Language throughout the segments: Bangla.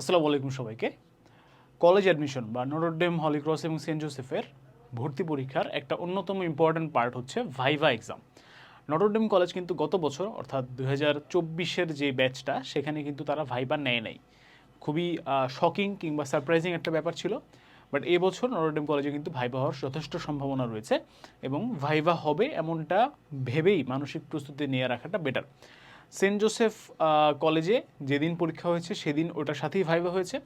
আসসালামু আলাইকুম সবাইকে। কলেজ অ্যাডমিশন বা নটরডেম হলিক্রস এবং সেন্ট জোসেফের ভর্তি পরীক্ষার একটা অন্যতম ইম্পর্ট্যান্ট পার্ট হচ্ছে viva exam. Notre Dame college কিন্তু গত বছর, অর্থাৎ দু হাজার চব্বিশের যে ব্যাচটা, সেখানে কিন্তু তারা ভাইভা নেয় নাই। খুবই শকিং কিংবা সারপ্রাইজিং একটা ব্যাপার ছিল। বাট এবছর নটরডেম কলেজে কিন্তু ভাইভা হওয়ার যথেষ্ট সম্ভাবনা রয়েছে এবং ভাইভা হবে এমনটা ভেবেই মানসিক প্রস্তুতি নিয়ে রাখাটা বেটার সেন্ট জোসেফ কলেজে যেদিন পরীক্ষা হয়েছে সেদিন ওটার সাথেই ভাইভা হয়েছে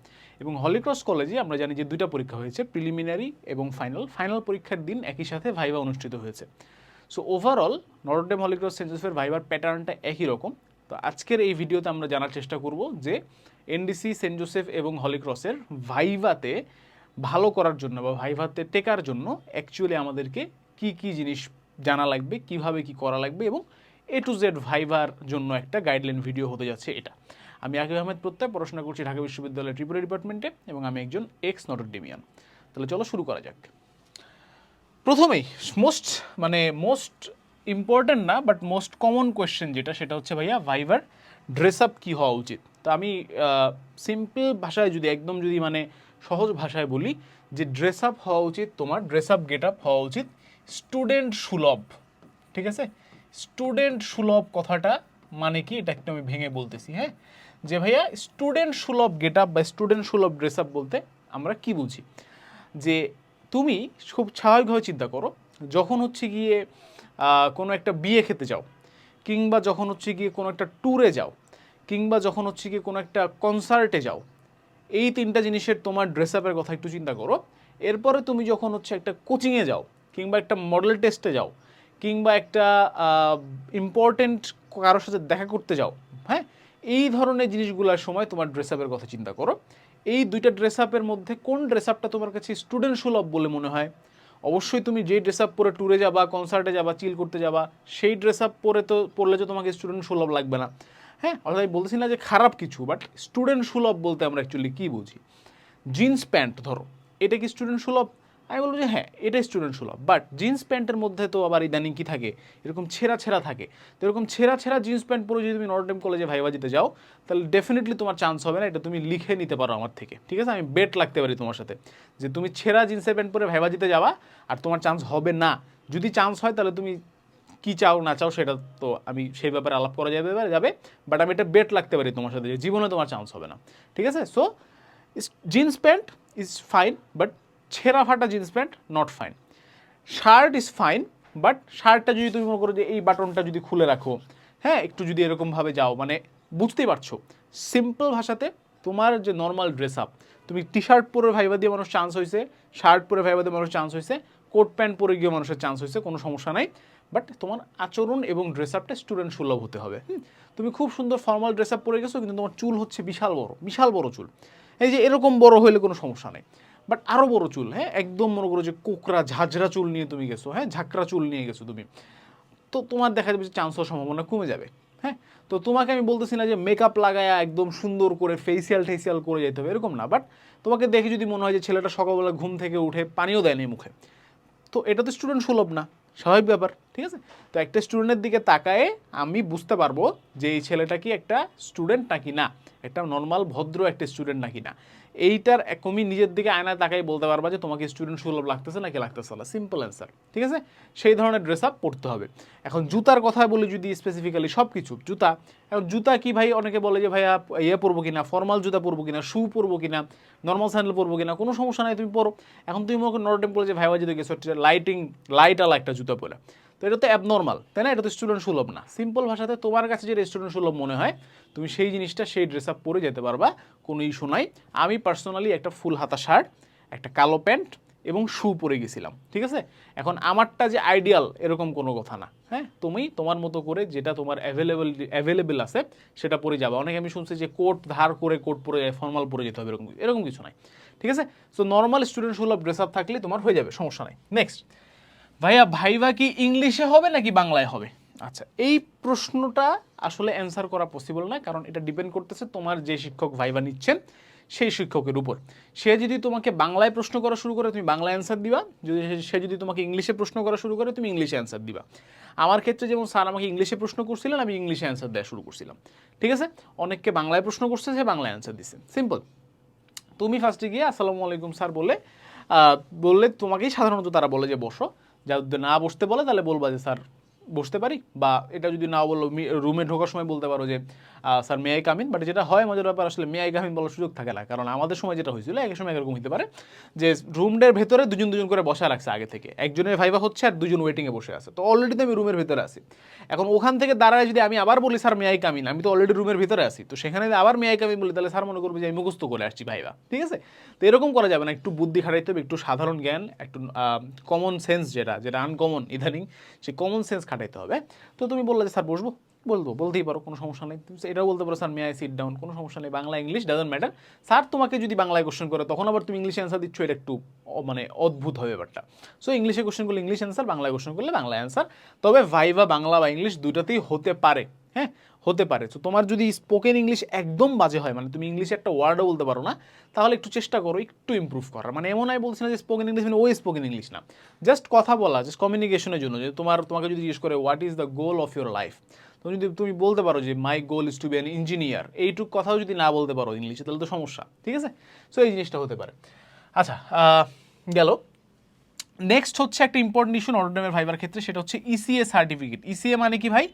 এবং হলিক্রস কলেজে আমরা জানি যে দুইটা পরীক্ষা হয়েছে প্রিলিমিনারি এবং ফাইনাল ফাইনাল পরীক্ষার দিন একই সাথে ভাইভা অনুষ্ঠিত হয়েছে। So overall Notre Dame Holy Cross Saint জোসেফের ভাইভার প্যাটার্নটা একই রকম। তো আজকের এই ভিডিওতে আমরা জানার চেষ্টা করব যে এনডিসি, সেন্ট জোসেফ এবং হলিক্রসের ভাইভাতে ভালো করার জন্য বা ভাইভাতে টেকার জন্য অ্যাকচুয়ালি আমাদেরকে কি কি জিনিস জানা লাগবে, কীভাবে কি করা লাগবে এবং এ টু জেড ভাইভার জন্য একটা গাইডলাইন ভিডিও হতে যাচ্ছে এটা। আমি আকিব আহমেদ প্রত্যয়, পড়াশোনা করছি ঢাকা বিশ্ববিদ্যালয়ের ত্রিপুরা ডিপার্টমেন্টে এবং আমি একজন এক্স নটরডেমিয়ান। তাহলে চলো শুরু করা যাক। প্রথমেই মোস্ট মানে মোস্ট ইম্পর্ট্যান্ট না বাট মোস্ট কমন কোয়েশ্চেন যেটা, সেটা হচ্ছে ভাইয়া ভাইভার ড্রেস আপ কী হওয়া উচিত? তো আমি সিম্পল ভাষায় যদি, একদম যদি মানে সহজ ভাষায় বলি যে ড্রেস আপ হওয়া উচিত, তোমার ড্রেস আপ গেট আপ হওয়া উচিত স্টুডেন্ট সুলভ। ঠিক আছে? স্টুডেন্ট সুলভ কথাটা মানে কি? এটা একটু আমি ভেঙে বলতেছি হ্যাঁ? যে ভাইয়া, স্টুডেন্ট সুলভ গেট আপ বা স্টুডেন্ট সুলভ ড্রেস আপ বলতে আমরা কি বুঝি? যে তুমি খুব স্বাভাবিকভাবে চিন্তা করো, যখন হচ্ছে গিয়ে কোনো একটা বিয়ে খেতে যাও, কিংবা যখন হচ্ছে গিয়ে কোনো একটা ট্যুরে যাও, কিংবা যখন হচ্ছে গিয়ে কোনো একটা কনসার্টে যাও, এই তিনটা জিনিসের তোমার ড্রেস আপের কথা একটু চিন্তা করো। এরপরে তুমি যখন হচ্ছে একটা কোচিংয়ে যাও, কিংবা একটা মডেল টেস্টে যাও কিংবা একটা ইম্পর্টেন্ট কারোর সাথে দেখা করতে যাও হ্যাঁ? এই ধরনের জিনিসগুলোর সময় তোমার ড্রেস আপের কথা চিন্তা করো। এই দুইটা ড্রেস আপের মধ্যে কোন ড্রেস আপটা তোমার কাছে স্টুডেন্ট সুলভ বলে মনে হয়? অবশ্যই তুমি যে ড্রেস আপ পরে ট্যুরে যাবা কনসার্টে যাবা চিল করতে যাবা, সেই ড্রেস আপ পরে তো পরলে তো তোমাকে স্টুডেন্ট সুলভ লাগবে না। হ্যাঁ? অর্থাৎ আমি বলতেছি না যে খারাপ কিছু বাট স্টুডেন্ট সুলভ বলতে আমরা অ্যাকচুয়ালি কী বুঝি? জিন্স প্যান্ট ধরো, এটা কি স্টুডেন্ট সুলভ? আমি বলব যে হ্যাঁ এটা স্টুডেন্ট সুলভ। বাট জিন্স প্যান্টের মধ্যে তো আবার ইদানিং কি থাকে? এরকম ছেঁড়া ছেঁড়া থাকে। তো এরকম ছেঁড়া ছেঁড়া জিন্স প্যান্ট পরে যদি তুমি নটরডেম কলেজে ভাইবা দিতে যাও, তাহলে ডেফিনেটলি তোমার চান্স হবে না, এটা তুমি লিখে নিতে পারো আমার থেকে। ঠিক আছে? আমি বেট লাগতে পারি তোমার সাথে। যে তুমি ছেঁড়া জিন্সের প্যান্ট পরে ভাইবা দিতে যাবা, আর তোমার চান্স হবে না। যদি চান্স হয়, তাহলে তুমি কি চাও, না চাও, সেটা তো আমি সেই ব্যাপারে আলাপ করা যাবে যাবে। বাট আমি এটা বেট লাগতে পারি তোমার সাথে যে জীবনে তোমার চান্স হবে না। ঠিক আছে? So jeans pant is fine but ছেঁড়া ফাটা jeans pant not fine shirt is fine but শার্টটা যদি তুমি মনে করো যে এই বাটনটা যদি খুলে রাখো হ্যাঁ একটু যদি এরকমভাবে যাও মানে বুঝতেই পারছ। সিম্পল ভাষাতে তোমার যে নর্মাল ড্রেস আপ তুমি টি শার্ট পরে ভাইবা দিয়ে মানুষ চান্স হয়েছে শার্ট পরে ভাইবা দিয়ে মানুষ চান্স হয়েছে কোট প্যান্ট পরে গিয়ে মানুষের চান্স হয়েছে কোনো সমস্যা নাই। বাট তোমার আচরণ এবং ড্রেস আপটা স্টুডেন্ট সুলভ হতে হবে? তুমি খুব সুন্দর ফর্মাল ড্রেস আপ পরে গেছো, কিন্তু তোমার চুল হচ্ছে বিশাল বড় বিশাল বড় চুল। এই যে এরকম বড় হইলে কোনো সমস্যা নেই। বাট আরও বড় চুল হ্যাঁ? একদম মনে করো যে কোকরা ঝাঁঝরা চুল নিয়ে তুমি গেছো হ্যাঁ? ঝাঁকড়া চুল নিয়ে গেছো তুমি। তো তোমার দেখা যাবে যে চান্স হওয়ার সম্ভাবনা কমে যাবে হ্যাঁ? তো তোমাকে আমি বলতেছি না যে মেকআপ লাগায়া একদম সুন্দর করে ফেসিয়াল টেসিয়াল করে যেতে হবে, এরকম না। বাট তোমাকে দেখে যদি মনে হয় যে ছেলেটা সকালবেলা ঘুম থেকে উঠে পানিও দেয়নি মুখে, তো এটা তো স্টুডেন্ট সুলভ না, স্বাভাবিক ব্যাপার, ঠিক আছে? তো একটা স্টুডেন্টের দিকে তাকায়ে আমি বুঝতে পারব যে এই ছেলেটা কি একটা স্টুডেন্ট নাকি না, একটা নর্মাল ভদ্র একটা স্টুডেন্ট নাকি না। এইটার তুমি নিজের দিকে আয়নায় তাকাই বলতে পারবা যে তোমাকে স্টুডেন্ট সুলভ লাগতেছে নাকি লাগতেছে না। সিম্পল অ্যান্সার ঠিক আছে? সেই ধরনের ড্রেস আপ পড়তে হবে। এখন জুতার কথা বলি যদি স্পেসিফিক্যালি সব কিছু জুতা। এখন জুতা কি ভাই? অনেকে বলে যে ভাইয়া ইয়ে পরবো কিনা ফর্মাল জুতা পরবো কিনা শু পরবো কিনা নর্মাল স্যান্ডেল পরবো কিনা, কোনো সমস্যা নাই, তুমি পরো। এখন তুমি মনে করো নরটেম বলে যে ভাইবা যদি গেছো লাইটিং লাইট একটা জুতা পরে। তো এটা তো অ্যাবনর্মাল তাই না? এটা তো স্টুডেন্ট সুলভ না। সিম্পল ভাষাতে তোমার কাছে যেটা স্টুডেন্ট সুলভ মনে হয়, তুমি সেই জিনিসটা, সেই ড্রেস আপ পরে যেতে পারবা, কোনো ইস্যু নাই। আমি পার্সোনালি একটা ফুল হাতা শার্ট একটা কালো প্যান্ট এবং শু পরে গেছিলাম, ঠিক আছে? এখন আমারটা যে আইডিয়াল এরকম কোনো কথা না হ্যাঁ? তুমি তোমার মতো করে যেটা তোমার অ্যাভেলেবল অ্যাভেলেবেল আছে, সেটা পরে যাবে। অনেকে আমি শুনছি যে কোট ধার করে কোট পরে ফর্মাল পরে যেতে হবে, এরকম এরকম কিছু নাই, ঠিক আছে? সো নর্মাল স্টুডেন্ট সুলভ ড্রেস আপ থাকলে তোমার হয়ে যাবে, সমস্যা নাই। নেক্সট ভাইয়া ভাইবা কি ইংলিশে হবে নাকি বাংলায় হবে? আচ্ছা এই প্রশ্নটা আসলে অ্যান্সার করা পসিবল না, কারণ এটা ডিপেন্ড করতেছে তোমার যে শিক্ষক ভাইবা নিচ্ছেন, সেই শিক্ষকের উপর। সে যদি তোমাকে বাংলায় প্রশ্ন করা শুরু করে, তুমি বাংলায় অ্যান্সার দিবা। যদি সে- যদি তোমাকে ইংলিশে প্রশ্ন করা শুরু করে, তুমি ইংলিশে অ্যান্সার দিবা। আমার ক্ষেত্রে যেমন স্যার আমাকে ইংলিশে প্রশ্ন করছিলেন, আমি ইংলিশে অ্যান্সার দেওয়া শুরু করছিলাম। ঠিক আছে? অনেককে বাংলায় প্রশ্ন করছে, সে বাংলায় অ্যান্সার দিচ্ছে সিম্পল তুমি ফার্স্টে গিয়ে, আসসালামু আলাইকুম স্যার বলে বললে তোমাকেই সাধারণত তারা বলে যে, বসো। যা না বসতে বলে তাহলে বলবা যে স্যার বসতে পারি বা এটা যদি না বলল রুমে ঢোকার সময় বলতে পারো যে স্যার মেয়াই কামিন বাট যেটা হয় মজার ব্যাপার, আসলে মেয়াই কামিন বলার সুযোগ থাকে না। কারণ আমাদের সময় যেটা হয়েছিল, এক সময় এরকম হতে পারে যে রুমের ভেতরে দুজন দুজন করে বসা রাখছে আগে থেকে। একজনের ভাইবা হচ্ছে আর দুজন ওয়েটিংয়ে বসে আছে। তো অলরেডি তো আমি রুমের ভেতরে আছি। এখন ওখান থেকে দাঁড়ায় যদি আমি আবার বলি, স্যার মেয়াই কামিন আমি তো অলরেডি রুমের ভিতরে আছি। তো সেখানে আবার মেয়াই কামিন বলি, তাহলে স্যার মনে করবে যে, আমি মুখস্থ করে আসছি ভাইবা ঠিক আছে? তো এরকম করা যাবে না। একটু বুদ্ধি খাটাইতে হবে, একটু সাধারণ জ্ঞান, একটু কমন সেন্স যেটা যেটা আনকমন ইদানিং সেই কমন সেন্স খাটাইতে হবে। তো তুমি বললে যে, স্যার, বসবো? বলব বলতেই পারো, কোনো সমস্যা নেই। তুমি এটাও বলতে পারো, sir may I sit down কোনো সমস্যা নেই। Bangla English doesn't matter sir, তোমাকে যদি বাংলায় কোশ্চেন করে, তখন আবার তুমি ইংলিশে অ্যান্সার দিচ্ছ। এটা একটু মানে অদ্ভুত হবে ব্যাপারটা। সো ইংলিশে কোশ্চেন করলে ইংলিশ অ্যান্সার বাংলায় কোশ্চেন করলে বাংলা অ্যান্সার তবে ভাইভা বাংলা বা ইংলিশ দুটাতেই হতে পারে। হ্যাঁ? হতে পারে। তো তোমার যদি স্পোকেন ইংলিশ একদম বাজে হয় মানে তুমি ইংলিশে একটা ওয়ার্ডও বলতে পারো না, তাহলে একটু চেষ্টা করো, একটু ইমপ্রুভ করার। মানে এমন আমি বলছি না যে স্পোকেন ইংলিশ মানে ওই স্পোকেন ইংলিশ না। জাস্ট কথা বলা জাস্ট কমিউনিকেশনের জন্য। যে তোমার, তোমাকে যদি জিজ্ঞেস করে what is the goal of your life তুমি যদি, তুমি বলতে পারো যে my goal is to be an engineer এইটুক কথাও যদি না বলতে পারো ইংলিশে তাহলে তো সমস্যা, ঠিক আছে? সো এই জিনিসটা হতে পারে। আচ্ছা গেল। নেক্সট হচ্ছে একটা ইম্পর্টেন্ট ইস্যু নটরডেমের ভাইবার ক্ষেত্রে, সেটা হচ্ছে ইসিএ সার্টিফিকেট ইসিএ মানে কি ভাই?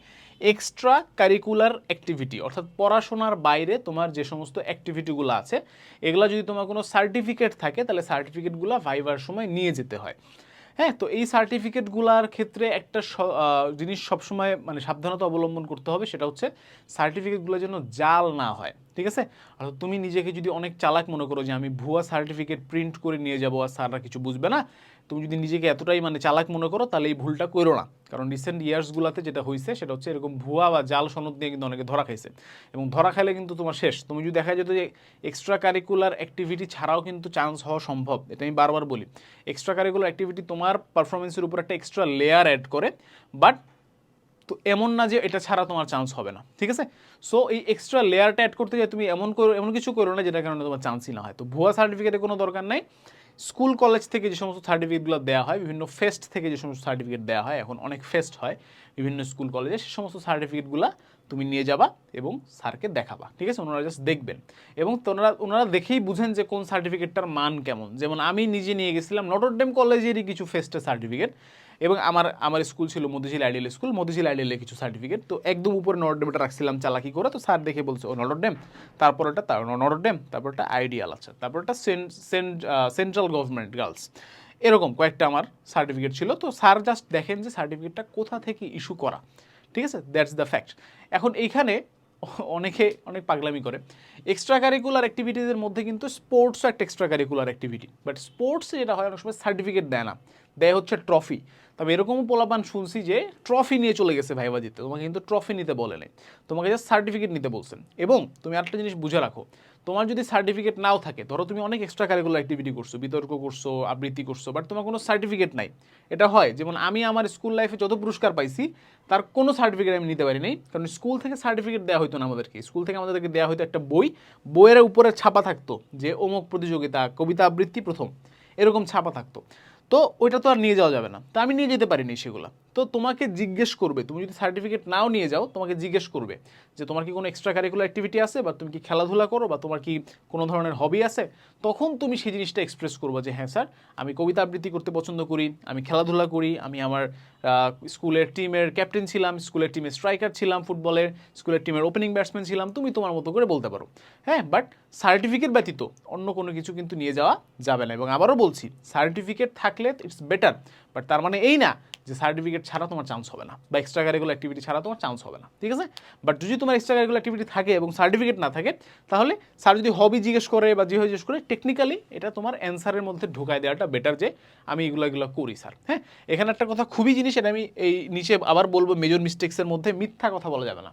এক্সট্রা কারিকুলার অ্যাক্টিভিটি অর্থাৎ পড়াশোনার বাইরে তোমার যে সমস্ত অ্যাক্টিভিটিগুলো আছে, এগুলো যদি তোমার কোনো সার্টিফিকেট থাকে, তাহলে সার্টিফিকেটগুলো ভাইবার সময় নিয়ে যেতে হয়। হ্যাঁ তো এই সার্টিফিকেটগুলোর ক্ষেত্রে একটা জিনিস সবসময় মানে সাবধানতা অবলম্বন করতে হবে, সেটা হচ্ছে সার্টিফিকেটগুলো যেন জাল না হয়, ঠিক আছে? অর্থাৎ তুমি নিজেকে যদি অনেক চালাক মনে করো যে আমি ভুয়া সার্টিফিকেট প্রিন্ট করে নিয়ে যাব আর স্যাররা কিছু বুঝবে না তুমি যদি নিজেকে এতটাই মানে চালাক মনে করো, তাহলে এই ভুলটা করো না। কারণ রিসেন্ট ইয়ার্সগুলোতে যেটা হয়েছে সেটা হচ্ছে এরকম ভুয়া বা জাল সনদ নিয়ে কিন্তু অনেকে ধরা খাইছে। এবং ধরা খাইলে কিন্তু তোমার শেষ। তুমি যদি দেখা যেত যে এক্সট্রা কারিকুলার অ্যাক্টিভিটি ছাড়াও কিন্তু চান্স হওয়া সম্ভব, এটা আমি বারবার বলি। এক্সট্রা কারিকুলার অ্যাক্টিভিটি তোমার পারফরমেন্সের উপর একটা এক্সট্রা লেয়ার অ্যাড করে বাট তো এমন না যে এটা ছাড়া তোমার চান্স হবে না, ঠিক আছে? সো এই এক্সট্রা লেয়ারটা অ্যাড করতে গিয়ে তুমি এমন করো, এমন কিছু করো না যেটার কারণে তোমার চান্সই না হয়। তো ভুয়া সার্টিফিকেটের কোনো দরকার নাই। স্কুল, কলেজ থেকে যে সমস্ত সার্টিফিকেটগুলো দেওয়া হয়, বিভিন্ন ফেস্ট থেকে যে সমস্ত সার্টিফিকেট দেওয়া হয়, এখন অনেক ফেস্ট হয়, বিভিন্ন স্কুল, কলেজে সে সমস্ত সার্টিফিকেটগুলো তুমি নিয়ে যাবা এবং স্যারকে দেখাবা, ঠিক আছে? ওনারা জাস্ট দেখবেন। এবং তোনারা ওনারা দেখেই বুঝেন যে কোন সার্টিফিকেটটার মান কেমন। যেমন আমি নিজে নিয়ে গেছিলাম নটরডেম কলেজেরই কিছু ফেস্টের সার্টিফিকেট এবং আমার আমার স্কুল ছিল মধুঝিল আইডিয়াল স্কুল মধুঝিল আইডিয়ালে কিছু সার্টিফিকেট তো একদম উপরে নটরডেমটা রাখছিলাম চালাকি করে, তো স্যার দেখে বলছে, ও নটরডেম তারপর একটা নটরডেম তারপর একটা আইডিয়াল আছে। তারপর একটা সেন্ট্রাল গভর্নমেন্ট গার্লস এরকম কয়েকটা আমার সার্টিফিকেট ছিল। তো স্যার জাস্ট দেখেন যে সার্টিফিকেটটা কোথা থেকে ইস্যু করা। ঠিক আছে? দ্যাটস দ্য ফ্যাক্ট এখন এইখানে অনেকে, অনেক পাগলামি করে। এক্সট্রা কারিকুলার অ্যাক্টিভিটিজের মধ্যে কিন্তু স্পোর্টসও একটা এক্সট্রা কারিকুলার অ্যাক্টিভিটি বাট স্পোর্টসে যেটা হয়, অনেক সময় সার্টিফিকেট দেয় না। দেয় হচ্ছে ট্রফি তবে এরকমও পোলাপান শুনছি যে ট্রফি নিয়ে চলে গেছে ভাইবা দিতে তোমাকে কিন্তু ট্রফি নিতে বলে নেই। তোমাকে জাস্ট সার্টিফিকেট নিতে বলছেন। এবং তুমি আরেকটা জিনিস বুঝে রাখো, তোমার যদি সার্টিফিকেট নাও থাকে, ধরো তুমি অনেক এক্সট্রা কারিকুলার অ্যাক্টিভিটি করছ, বিতর্ক করছ, আবৃত্তি করছ বাট তোমার কোনো সার্টিফিকেট নাই। এটা হয়, যেমন আমি আমার স্কুল লাইফে যত পুরস্কার পাইছি, তার কোনো সার্টিফিকেট আমি নিতে পারি কারণ স্কুল থেকে সার্টিফিকেট দেওয়া হতো না আমাদেরকে। স্কুল থেকে আমাদেরকে দেওয়া হতো একটা বই। বইয়ের উপরে ছাপা থাকতো যে অমুক প্রতিযোগিতা, কবিতা আবৃত্তি প্রথম। এরকম ছাপা থাকতো। তো ওইটা তো আর নিয়ে যাওয়া যাবে না। তো আমি নিয়ে যেতে পারিনি সেগুলো। তো তোমাকে জিজ্ঞেস করবে, তুমি যদি সার্টিফিকেট নাও নিয়ে যাও, তোমাকে জিজ্ঞেস করবে যে তোমার কি কোনো এক্সট্রা কারিকুলার অ্যাক্টিভিটি আছে বা তুমি কি খেলাধুলা করো বা তোমার কি কোনো ধরনের হবি আছে? তখন তুমি সেই জিনিসটা এক্সপ্রেস করব যে হ্যাঁ স্যার, আমি কবিতা আবৃত্তি করতে পছন্দ করি, আমি খেলাধুলা করি, আমি আমার স্কুলের টিমের ক্যাপ্টেন ছিলাম, স্কুলের টিমের স্ট্রাইকার ছিলাম ফুটবলের, স্কুলের টিমের ওপেনিং ব্যাটসম্যান ছিলাম, তুমি তোমার মতো করে বলতে পারো। হ্যাঁ বাট সার্টিফিকেট ব্যতীত অন্য কোনো কিছু কিন্তু নিয়ে যাওয়া যাবে না। এবং আবারও বলছি সার্টিফিকেট থাকলে ইটস বেটার বাট তার মানে এই না যে সার্টিফিকেট ছাড়া তোমার চান্স হবে না বা এক্সট্রা কারিকুলার অ্যাক্টিভিটি ছাড়া তোমার চান্স হবে না, ঠিক আছে? বাট যদি তোমার এক্সট্রা কারিকুলার অ্যাক্টিভিটি থাকে এবং সার্টিফিকেট না থাকে, তাহলে স্যার যদি হবি জিজ্ঞেস করে বা যে জিজ্ঞেস করে টেকনিক্যালি এটা তোমার অ্যান্সারের মধ্যে ঢোকায় দেওয়াটা বেটার যে আমি এগুলো এগুলো করি স্যার হ্যাঁ? এখানে একটা কথা খুবই জিনিস, এটা আমি এই নিচে আবার বলব মেজর মিস্টেক্সের মধ্যে মিথ্যা কথা বলা যাবে না।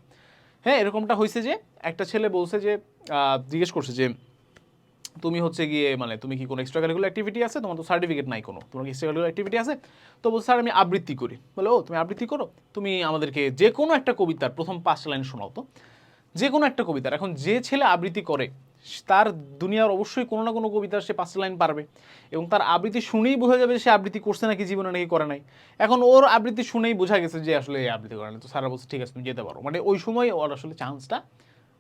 হ্যাঁ এরকমটা হয়েছে যে একটা ছেলে বলছে যে জিজ্ঞেস করছে যে তুমি হচ্ছে গিয়ে মানে তুমি কি কোনো এক্সট্রা কারিকুলার অ্যাক্টিভিটি আছে? তোমার তো সার্টিফিকেট নাই কোনো। তোমার এক্সট্রা কারিকুলার অ্যাক্টিভিটি আছে? তো বলছে, স্যার, আমি আবৃত্তি করি। বলে, ও, তুমি আবৃত্তি করো? তুমি আমাদেরকে যে কোনো একটা কবিতার প্রথম পাঁচটা লাইন শোনাও তো। যে কোনো একটা কবিতার। এখন যে ছেলে আবৃত্তি করে তার দুনিয়ার অবশ্যই কোনো না কোনো কবিতার সে পাঁচ লাইন পারবে। এবং তার আবৃত্তি শুনেই বোঝা যাবে সে আবৃত্তি করছে নাকি জীবনে নাকি করে নাই। এখন ওর আবৃত্তি শুনেই বোঝা গেছে যে আসলে এই আবৃত্তি করে না তো স্যার বলছে, ঠিক আছে, তুমি যেতে পারো। মানে ওই সময় ওর আসলে চান্সটা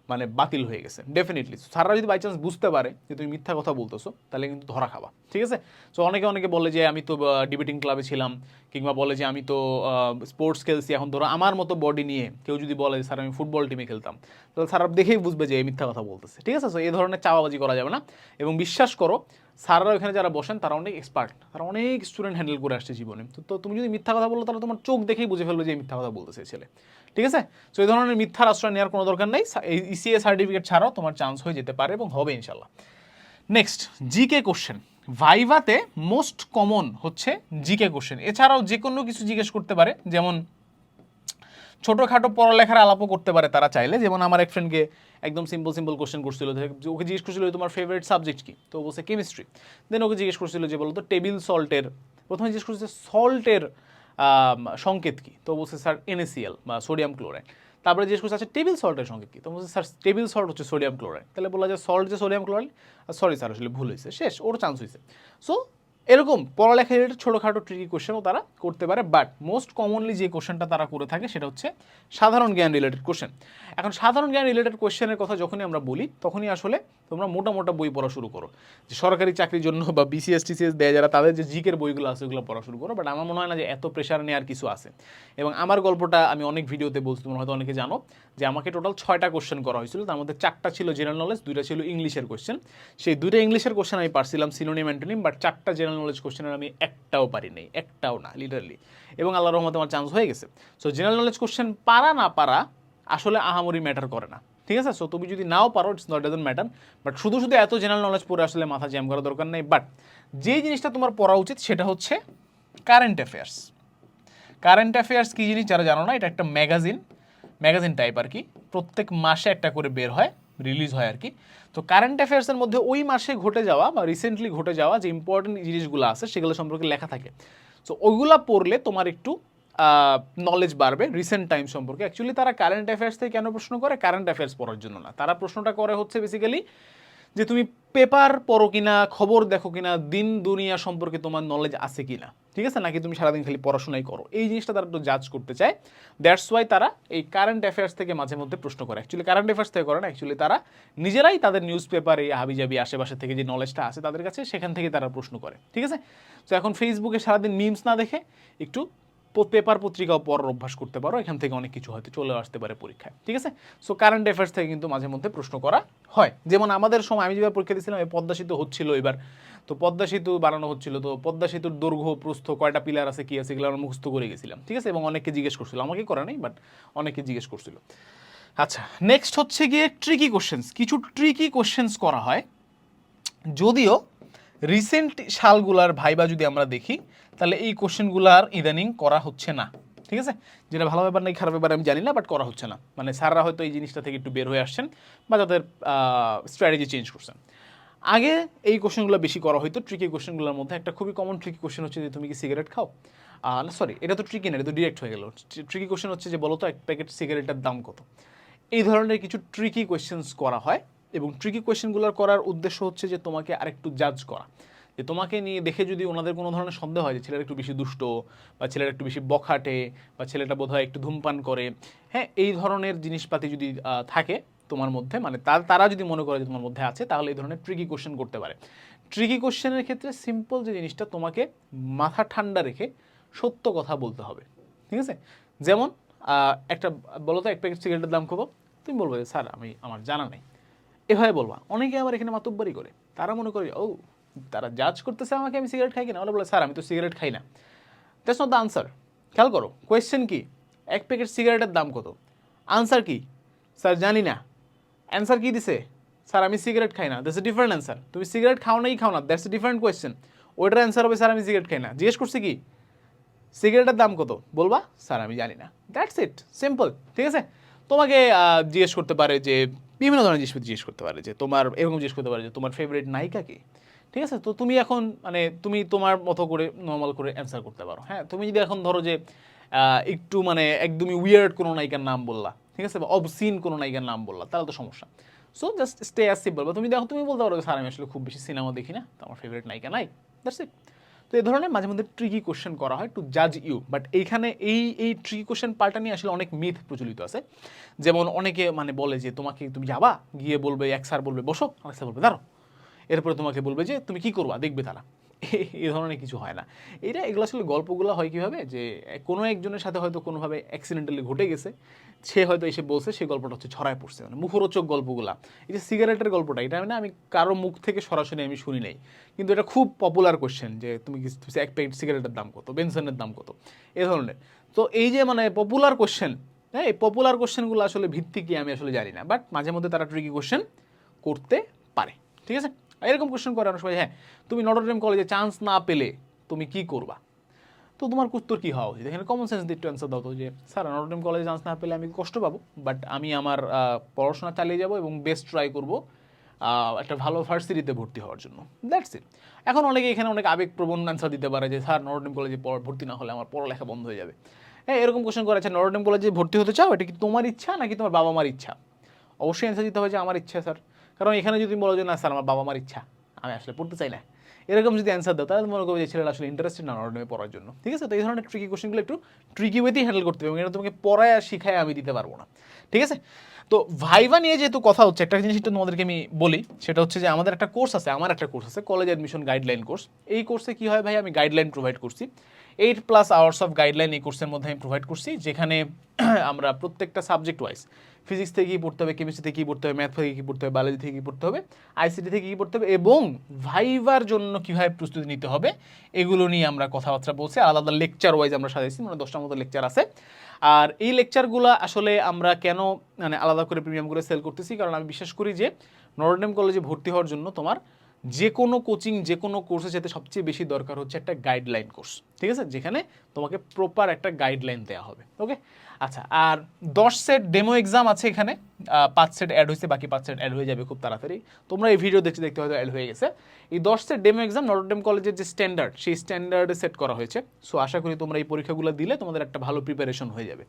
মানে বাতিল হয়ে গেছে। ডেফিনেটলি স্যাররা যদি বাই চান্স বুঝতে পারে যে তুমি মিথ্যা কথা বলতেছো, তাহলে কিন্তু ধরা খাবা। ঠিক আছে? সো অনেকে অনেকে বলে যে, আমি তো ডিবেটিং ক্লাবে ছিলাম। কিংবা বলে যে, আমি তো স্পোর্টস খেলছি এখন। ধরো, আমার মতো বডি নিয়ে কেউ যদি বলে যে, স্যার, আমি ফুটবল টিমে খেলতাম। তাহলে স্যার দেখেই বুঝবে যে মিথ্যা কথা বলতেছে। ঠিক আছে? সো এই ধরনের চাওয়াবাজি করা যাবে না। এবং বিশ্বাস করো স্যাররা ওখানে যারা বসেন, তারা অনেক এক্সপার্ট তারা অনেক স্টুডেন্ট হ্যান্ডেল করে আসছে জীবনে। তো- তুমি যদি মিথ্যা কথা বলো, তাহলে তোমার চোখ দেখেই বুঝে ফেলবে যে মিথ্যা কথা বলতেছে ছেলে। ঠিক আছে? তো এই ধরনের মিথ্যার আশ্রয় নেওয়ার কোনো দরকার নেই। এই ইসিএ সার্টিফিকেট ছাড়াও তোমার চান্স হয়ে যেতে পারে এবং হবে ইনশাল্লাহ নেক্সট জিকে কোশ্চেন ভাইভাতে মোস্ট কমন হচ্ছে জিকে কোশ্চেন এছাড়াও যে কোনো কিছু জিজ্ঞেস করতে পারে, যেমন ছোটোখাটো পড়ালেখার আলাপও করতে পারে তারা চাইলে। যেমন আমার এক ফ্রেন্ডকে একদম সিম্পল সিম্পল কোশ্চেন করছিল ওকে জিজ্ঞেস করছিল তোমার ফেভারিট সাবজেক্ট কি? তো বলছে কেমিস্ট্রি দেন ওকে জিজ্ঞেস করছিল যে বলতো টেবিল সল্টের প্রথমে জিজ্ঞেস করছে সল্টের সংকেত কি? তো বলছে, স্যার এনএসিএল বা সোডিয়াম ক্লোরাইড তারপরে জিজ্ঞেস করছে আচ্ছা টেবিল সল্টের সংকেত কি? তো বলছে, স্যার টেবিল সল্ট হচ্ছে সোডিয়াম ক্লোরাইড তাহলে বলা যায় সল্ট যে সোডিয়াম ক্লোরাইড সরি স্যার, আসলে ভুল হয়েছে। শেষ, ওর চান্স হয়েছে। সো এরকম পড়ালেখা রিলেটেড ছোটোখাটো ট্রিকি কোশ্চেনও তারা করতে পারে বাট মোস্ট কমনলি যে কোশ্চেনটা তারা করে থাকে সেটা হচ্ছে সাধারণ জ্ঞান রিলেটেড কোশ্চেন এখন সাধারণ জ্ঞান রিলেটেড কোশ্চেনের কথা যখনই আমরা বলি, তখনই আসলে তোমরা মোটা মোটা বই পড়া শুরু করো। যে সরকারি চাকরির জন্য বা বিসিএস টিসিএস দেয় যারা, তাদের যে জিকের বইগুলো আছে ওগুলো পড়া শুরু করো বাট আমার মনে হয় না যে এত প্রেশার নেওয়ার কিছু আছে। এবং আমার গল্পটা আমি অনেক ভিডিওতে বলছি, তোমরা হয়তো অনেকে জানো, যে আমাকে টোটাল ছয়টা কোশ্চেন করা হয়েছিল। তার মধ্যে চারটা ছিল জেনারেল নলেজ দুইটা ছিল ইংলিশের কোশ্চেন সেই দুইটা ইংলিশের কোশ্চেন আমি পারছিলাম সিনোনিম অ্যান্টোনিম বাট চারটা জেনারেল নলেজ কোশ্চেনের আমি একটাও পারি নাই, একটাও না লিটারলি এবং আল্লাহ রহমতে আমার চান্স হয়ে গেছে। সো জেনারেল নলেজ কোশ্চেন পারা না পারা আসলে আহামরি ম্যাটার করে না। ঠিক আছে? সো তুমি যদি নাও পারো it's not doesn't matter but শুধু শুধু এত জেনারেল নলেজ পড়ে আসলে মাথা জ্যাম করার দরকার নেই। বাট যে জিনিসটা তোমার পড়া উচিত, সেটা হচ্ছে কারেন্ট অ্যাফেয়ার্স কারেন্ট অ্যাফেয়ার্স কী জিনিস? যারা জানো না, এটা একটা ম্যাগাজিন ম্যাগাজিন টাইপ আর কি। প্রত্যেক মাসে একটা করে বের হয়। রিলিজ হয় আর কি তো কারেন্ট অ্যাফেয়ার্সের মধ্যে ওই মাসে ঘটে যাওয়া বা রিসেন্টলি ঘটে যাওয়া যে ইম্পর্টেন্ট জিনিসগুলো আছে, সেগুলো সম্পর্কে লেখা থাকে। সো ওইগুলা পড়লে তোমার একটু নলেজ বাড়বে রিসেন্ট টাইম সম্পর্কে। অ্যাকচুয়ালি তারা কারেন্ট অ্যাফেয়ার্স থেকে কেন প্রশ্ন করে? কারেন্ট অ্যাফেয়ার্স পড়ার জন্য না। তারা প্রশ্নটা করে হচ্ছে বেসিক্যালি যে তুমি পেপার পড়ো কিনা, খবর দেখো কিনা, দিন দুনিয়া সম্পর্কে তোমার নলেজ আছে কিনা, ঠিক আছে? নাকি তুমি সারাদিন খালি পড়াশোনাই করো? এই জিনিসটা তারা একটু জাজ করতে চায়। দ্যাটস ওয়াই তারা এই কারেন্ট অ্যাফেয়ার্স থেকে মাঝে মধ্যে প্রশ্ন করে। অ্যাকচুয়ালি কারেন্ট অ্যাফেয়ার্স থেকে করে না অ্যাকচুয়ালি তারা নিজেরাই তাদের নিউজ পেপারে হাবিজাবি আশেপাশে থেকে যে নলেজটা আছে তাদের কাছে, সেখান থেকে তারা প্রশ্ন করে, ঠিক আছে? তো এখন ফেসবুকে সারাদিন মিমস না দেখে একটু পেপার পত্রিকাও পড়ার অভ্যাস করতে পারো, এখান থেকে অনেক কিছু হয়তো চলে আসতে পারে পরীক্ষায়, ঠিক আছে? সো কারেন্ট অ্যাফেয়ার্স থেকে কিন্তু মাঝে মধ্যে প্রশ্ন করা হয়। যেমন আমাদের সময় আমি যেবার পরীক্ষা দিয়েছিলাম পদ্মা সেতু হচ্ছিল এবার। তো পদ্মা সেতু বানানো হচ্ছিল, তো পদ্মা সেতুর দৈর্ঘ্য, প্রস্থ, কয়টা পিলার আছে, কি আছে, এগুলো আমরা মুখস্থ করে গেছিলাম, ঠিক আছে? এবং অনেককে জিজ্ঞেস করছিল, আমাকে করা নেই বাট অনেকে জিজ্ঞেস করছিল। আচ্ছা নেক্সট হচ্ছে গিয়ে ট্রিকি কোশ্চেন্স কিছু ট্রিকি কোশ্চেন্স করা হয়, যদিও রিসেন্ট সালগুলার ভাইবা যদি আমরা দেখি, তাহলে এই কোশ্চেনগুলার ইদানিং করা হচ্ছে না। ঠিক আছে? যেটা ভালো ব্যাপার নাকি খারাপ ব্যাপার আমি জানি না বাট করা হচ্ছে না। মানে স্যাররা হয়তো এই জিনিসটা থেকে একটু বের হয়ে আসছেন বা তাদের স্ট্র্যাটেজি চেঞ্জ করছেন। আগে এই কোশ্চেনগুলো বেশি করা হয়তো ট্রিকি কোশ্চেনগুলোর মধ্যে। একটা খুবই কমন ট্রিকি কোশ্চেন হচ্ছে যে, তুমি কি সিগারেট খাও? না সরি এটা তো ট্রিকি না, এটা তো ডিরেক্ট হয়ে গেল। ট্রিকি কোশ্চেন হচ্ছে যে, বলো তো, এক প্যাকেট সিগারেটের দাম কত? এই ধরনের কিছু ট্রিকি কোয়েশ্চেন্স করা হয়। এবং ট্রিকি কোয়েশ্চেনগুলো করার উদ্দেশ্য হচ্ছে যে তোমাকে আরেকটু জাজ করা। যে তোমাকে নিয়ে দেখে যদি ওনাদের কোনো ধরনের সন্দেহ হয় যে ছেলেটা একটু বেশি দুষ্ট বা ছেলেটা একটু বেশি বখাটে বা ছেলেটা বোধহয় একটু ধূমপান করে হ্যাঁ এই ধরনের জিনিসপাতি যদি থাকে তোমার মধ্যে মানে তার তারা যদি মনে করে যে তোমার মধ্যে আছে, তাহলে এই ধরনের ট্রিকি কোশ্চেন করতে পারে। ট্রিকি কোশ্চেনের ক্ষেত্রে সিম্পল যে জিনিসটা তোমাকে মাথা ঠান্ডা রেখে সত্য কথা বলতে হবে। ঠিক আছে? যেমন একটা বলো তো এক প্যাকেট সিগারেটের দাম কত? তুমি বলব যে, স্যার, আমি, আমার জানা নেই। এভাবে বলবা। অনেকে আবার এখানে মাতব্বরি করে। তারা মনে করে, ও, তারা জাজ করতেছে আমাকে, আমি সিগারেট খাই কিনা? ওরা বলে, স্যার, আমি তো সিগারেট খাই না। দ্যাটস নট দ্য আনসার খেয়াল করো কোয়েশ্চেন কি? এক প্যাকেট সিগারেটের দাম কত? আনসার কি? স্যার, জানি না। অ্যান্সার কি দিছে? স্যার, আমি সিগারেট খাই না। দ্যাটস এ ডিফারেন্ট অ্যান্সার তুমি সিগারেট খাও নাই, খাও না। দ্যাটস এ ডিফারেন্ট কোয়েশ্চেন ওইটার অ্যান্সার হবে, স্যার, আমি সিগারেট খাই না। জিজ্ঞেস করছি কি? সিগারেটের দাম কত? বলবা, স্যার, আমি জানি না। দ্যাটস ইট সিম্পল ঠিক আছে? তোমাকে জিজ্ঞেস করতে পারে যে বিভিন্ন ধরনের জিনিস জিজ্ঞেস করতে পারে যে তোমার, এরকম জিজ্ঞেস করতে পারে যে তোমার ফেভারিট নায়িকা কি? ঠিক আছে? তো তুমি এখন মানে তুমি তোমার মতো করে নর্মাল করে অ্যান্সার করতে পারো। হ্যাঁ? তুমি যদি এখন ধরো যে একটু মানে একদমই উইয়ার্ড কোনো নায়িকার নাম বললা, ঠিক আছে? বা অবসিন কোনো নায়িকার নাম বললা, তাহলে তো সমস্যা। So just stay as simple বা তুমি দেখো, তুমি বলতে পারো স্যার, আমি আসলে খুব বেশি সিনেমা দেখি না, তো আমার ফেভারিট নায়িকা নাই দ্যাটস ইট তো এই ধরনের মাঝে মধ্যে ট্রিকি কোশ্চেন করা হয় টু জাজ ইউ বাট এইখানে এই এই ট্রিকি কোশ্চেন পাল্টা নিয়ে আসলে অনেক মিথ প্রচলিত আছে। যেমন অনেকে মানে বলে যে, তোমাকে তুমি যাবা, গিয়ে বলবে, এক স্যার বলবে, বসো আর স্যার বলবে দাঁড়ো এরপরে তোমাকে বলবে যে, তুমি কি করবা, দেখবে তারা। এই ধরনের কিছু হয় না। এটা এগুলো আসলে গল্পগুলো হয় কীভাবে? যে কোনো একজনের সাথে হয়তো কোনোভাবে অ্যাক্সিডেন্টালি ঘটে গেছে, সে হয়তো এসে বলছে সেই গল্পটা হচ্ছে ছড়ায় পড়ছে মানে মুখরোচক গল্পগুলা। এই যে সিগারেটের গল্পটা, এটা না, আমি কারও মুখ থেকে সরাসরি আমি শুনি নাই। কিন্তু এটা খুব পপুলার কোয়েশ্চেন যে তুমি এক প্যাকেট সিগারেটের দাম কত বেনসনের দাম কত, এ ধরনের। তো এই যে মানে পপুলার কোশ্চেন হ্যাঁ এই পপুলার কোশ্চেনগুলো আসলে ভিত্তি কি আমি আসলে জানি না বাট মাঝে মধ্যে তারা ট্রিকি কোশ্চেন করতে পারে, ঠিক আছে? এরকম কোশ্চেন করে অনেক সময় হ্যাঁ তুমি নটরডেম কলেজে চান্স না পেলে তুমি কি করবা? তো তোমার উত্তর কী হওয়া উচিত? এখানে কমন সেন্স দিয়ে একটু অ্যান্সার দাও তো যে, স্যার নটরডেম কলেজে চান্স না পেলে আমি কষ্ট পাবো বাট আমি আমার পড়াশোনা চালিয়ে যাব এবং বেস্ট ট্রাই করব একটা ভালো ভার্সিটিতে ভর্তি হওয়ার জন্য। দ্যাটস ইট এখন অনেকে এখানে অনেক আবেগপ্রবণ অ্যান্সার দিতে পারে যে, স্যার নটরডেম কলেজে ভর্তি না হলে আমার পড়ালেখা বন্ধ হয়ে যাবে। হ্যাঁ এরকম কোশ্চেন করে আছে নটরডেম কলেজে ভর্তি হতে চাও? এটা কি তোমার ইচ্ছা নাকি তোমার বাবা মার ইচ্ছা? অবশ্যই অ্যান্সার দিতে হবে যে, আমার ইচ্ছা, স্যার। কারণ এখানে যদি বলো যে, না স্যার, আমার বাবা মার ইচ্ছা, আমি আসলে পড়তে চাই না। এরকম যদি অ্যান্সার দাও, তাহলে মনে করবে যে ছেলেটা আসলে ইন্টারেস্টেড না নটরডেমে পড়ার জন্য। ঠিক আছে? তো এই ধরনের ট্রিকি কোশ্চেনগুলো একটু ট্রিকি ওয়েতেই হ্যান্ডেল করতে হবে এটা তোমাকে পড়ায় আর শিখায় আমি দিতে পারব না। ঠিক আছে? তো ভাইভা নিয়ে যেহেতু কথা হচ্ছে, একটা জিনিস একটু তোমাদেরকে আমি বলি, সেটা হচ্ছে যে, আমাদের একটা কোর্স আছে, আমার একটা কোর্স আছে কলেজ অ্যাডমিশন গাইডলাইন কোর্স এই কোর্সে কী হয় ভাই? আমি গাইডলাইন প্রোভাইড করছি। Eight plus hours of guideline এই কোর্সের মধ্যে আমি প্রোভাইড করছি, যেখানে আমরা প্রত্যেকটা সাবজেক্ট ওয়াইজ ফিজিক্স থেকে কী পড়তে হবে কেমিস্ট্রি থেকে কী পড়তে হবে ম্যাথ থেকে কী পড়তে হবে বায়োলজি থেকে কী পড়তে হবে আইসিটি থেকে কী পড়তে হবে এবং ভাইভার জন্য কীভাবে প্রস্তুতি নিতে হবে, এগুলো নিয়ে আমরা কথাবার্তা বলছি। আলাদা আলাদা লেকচার ওয়াইজ আমরা সাজাইছি মানে দশটার মতো লেকচার আছে। আর এই লেকচারগুলো আসলে আমরা কেন মানে আলাদা করে প্রিমিয়াম করে সেল করতেছি, কারণ আমি বিশ্বাস করি যে নরডেম কলেজে ভর্তি হওয়ার জন্য তোমার যে কোনো কোচিং যে কোনো কোর্সে যেতে সবচেয়ে বেশি দরকার হচ্ছে একটা গাইডলাইন কোর্স ঠিক আছে? যেখানে তোমাকে প্রপার একটা গাইডলাইন দেওয়া হবে ওকে আচ্ছা আর দশ সেট ডেমো এক্সাম আছে এখানে পাঁচ সেট অ্যাড হয়েছে, বাকি পাঁচ সেট অ্যাড হয়ে যাবে খুব তাড়াতাড়ি। তোমরা এই ভিডিও দেখতে দেখতে হয়তো অ্যাড হয়ে গেছে। এই দশ সেট ডেমো এক্সাম নটরডেম কলেজের যে স্ট্যান্ডার্ড সেই স্ট্যান্ডার্ডে সেট করা হয়েছে। সো আশা করি তোমরা এই পরীক্ষাগুলো দিলে তোমাদের একটা ভালো প্রিপারেশন হয়ে যাবে।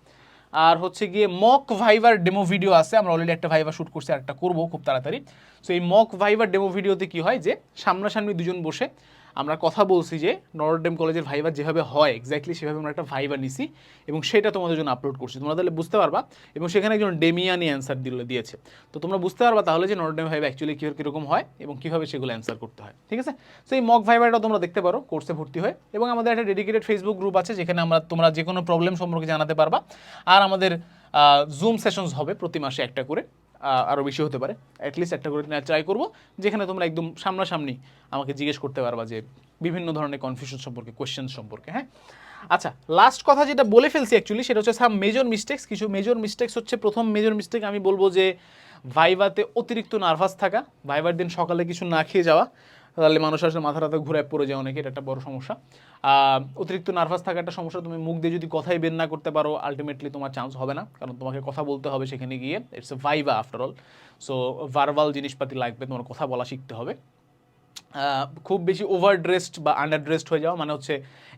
আর হচ্ছে গিয়ে মক ভাইভার ডেমো ভিডিও আছে। আমরা অলরেডি একটা ভাইভা শ্যুট করছি আর একটা করব খুব তাড়াতাড়ি। সো এই মক ভাইভার ডেমো ভিডিওতে কি হয় যে, সামনাসামনি দুজন বসে আমরা কথা বলছি যে নরডেম কলেজের ভাইবার যেভাবে হয় এক্স্যাক্টলি সেভাবে আমরা একটা ভাইবা নিছি এবং সেটা তোমাদের জন্য আপলোড করছি। তোমরা তাহলে বুঝতে পারবা এবং সেখানে একজন ডেমিয়ানি অ্যান্সার দিল দিয়েছে। তো তোমরা বুঝতে পারবা তাহলে যে নরডেম ভাইবা অ্যাকচুয়ালি কীভাবে কীরকম হয় এবং কীভাবে সেগুলো অ্যান্সার করতে হয়। ঠিক আছে? সো এই মক ভাইবারটা তোমরা দেখতে পারো কোর্সে ভর্তি হয়। এবং আমাদের একটা ডেডিকেটেড ফেসবুক গ্রুপ আছে, যেখানে আমরা তোমরা যে কোনো প্রবলেম সম্পর্কে জানাতে পারবা। আর আমাদের জুম সেশনস হবে প্রতি মাসে একটা করে। আরও বেশি হতে পারে। অ্যাটলিস্ট একটা করে ট্রাই করব, যেখানে তোমরা একদম সামনাসামনি আমাকে জিজ্ঞেস করতে পারবা যে বিভিন্ন ধরনের কনফিউশন সম্পর্কে কোয়েশ্চেন সম্পর্কে হ্যাঁ? আচ্ছা লাস্ট কথা যেটা বলে ফেলছি অ্যাকচুয়ালি সেটা হচ্ছে সাম মেজর মিস্টেক্স কিছু মেজর মিস্টেক্স হচ্ছে, প্রথম মেজর মিস্টেক আমি বলব যে ভাইভাতে অতিরিক্ত নার্ভাস থাকা ভাইভার দিন সকালে কিছু না খেয়ে যাওয়া তাহলে মানুষ আসলে মাথা টাথা ঘুরে পড়ে যায় অনেকে, এটা একটা বড় সমস্যা। অতিরিক্ত নার্ভাস থাকা একটা সমস্যা, তুমি মুখ দিয়ে যদি কথাই বের না করতে পারো আলটিমেটলি তোমার চান্স হবে না। কারণ তোমাকে কথা বলতে হবে সেখানে গিয়ে it's a viva after all so verbal জিনিসপাতি লাগবে, তোমার কথা বলা শিখতে হবে। খুব বেশি ওভার ড্রেসড বা আন্ডার ড্রেসড হয়ে যাওয়া মানে হচ্ছে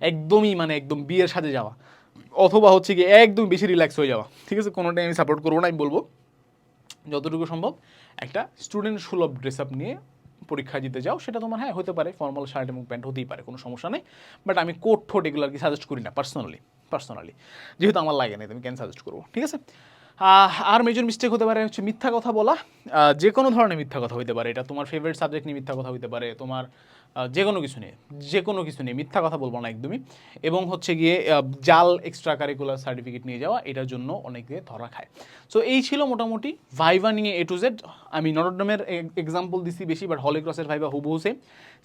একদমই মানে একদম বিয়ের সাজে যাওয়া। অথবা হচ্ছে কি একদম বেশি রিল্যাক্স হয়ে যাওয়া। ঠিক আছে? কোনোটাই আমি সাপোর্ট করব না, আমি বলব, যতটুকু সম্ভব একটা স্টুডেন্ট সুলভ ড্রেস আপ নিয়ে পরীক্ষা দিতে যাও, সেটা তোমার হ্যাঁ হতে পারে। ফর্মাল শার্ট এবং প্যান্ট হতেই পারে, কোনো সমস্যা নেই। বাট আমি কোট ঠোট এগুলো আর কি সাজেস্ট করি না পার্সোনালি পার্সোনালি যেহেতু আমার লাগে না আমি কেন সাজেস্ট করব? ঠিক আছে? আর মেজর মিস্টেক হতে পারে হচ্ছে মিথ্যা কথা বলা। যে কোনো ধরনের মিথ্যা কথা হইতে পারে। এটা তোমার ফেভারিট সাবজেক্ট নিয়ে মিথ্যা কথা হইতে পারে, তোমার যে কোনো কিছু নিয়ে যে কোনো কিছু নিয়ে, মিথ্যা কথা বলব না একদমই। এবং হচ্ছে গিয়ে জাল এক্সট্রা কারিকুলার সার্টিফিকেট নিয়ে যাওয়া, এটার জন্য অনেকে ধরা খায়। সো এই ছিল মোটামুটি ভাইভা নিয়ে এ টু জেড আমি নরডমের এক্সাম্পল দিছি বেশি বাট হলিক্রসের ভাইভা হুবহু সেম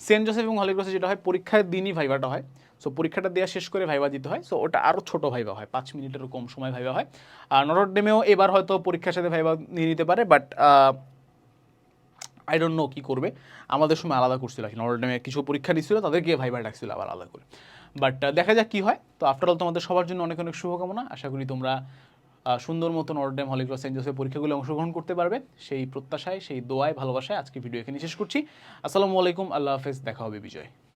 সেন্ট জোসেফ এবং হলিক্রসে যেটা হয়, পরীক্ষার দিনই ভাইভাটা হয়। সো পরীক্ষাটা দেওয়া শেষ করে ভাইভা দিতে হয়। সো ওটা আরও ছোট ভাইভা হয়, পাঁচ মিনিটেরও কম সময় ভাইভা হয়। আর নরডেমেও এবার হয়তো পরীক্ষার সাথে ভাইভা নিয়ে নিতে পারে বাট আই ডোন্ট নো কী করবে। আমাদের সময় আলাদা করছিল আর কি। টাইমে কিছু পরীক্ষা নিচ্ছিল তাদেরকে ভাইবার ডাকছিল আবার আলাদা করে। বাট দেখা যাক কী হয়। তো আফটার অল তোমাদের সবার জন্য অনেক অনেক শুভকামনা। আশা করি তোমরা সুন্দর মতো অর্ডেম হলিক্রস সেন্ট জোসেফ পরীক্ষাগুলো অংশগ্রহণ করতে পারবে। সেই প্রত্যাশায়, সেই দোয়ায়, ভালোবাসায় আজকে ভিডিও এখানে শেষ করছি। আসসালামু আলাইকুম, আল্লাহ হাফেজ। দেখা হবে বিজয়।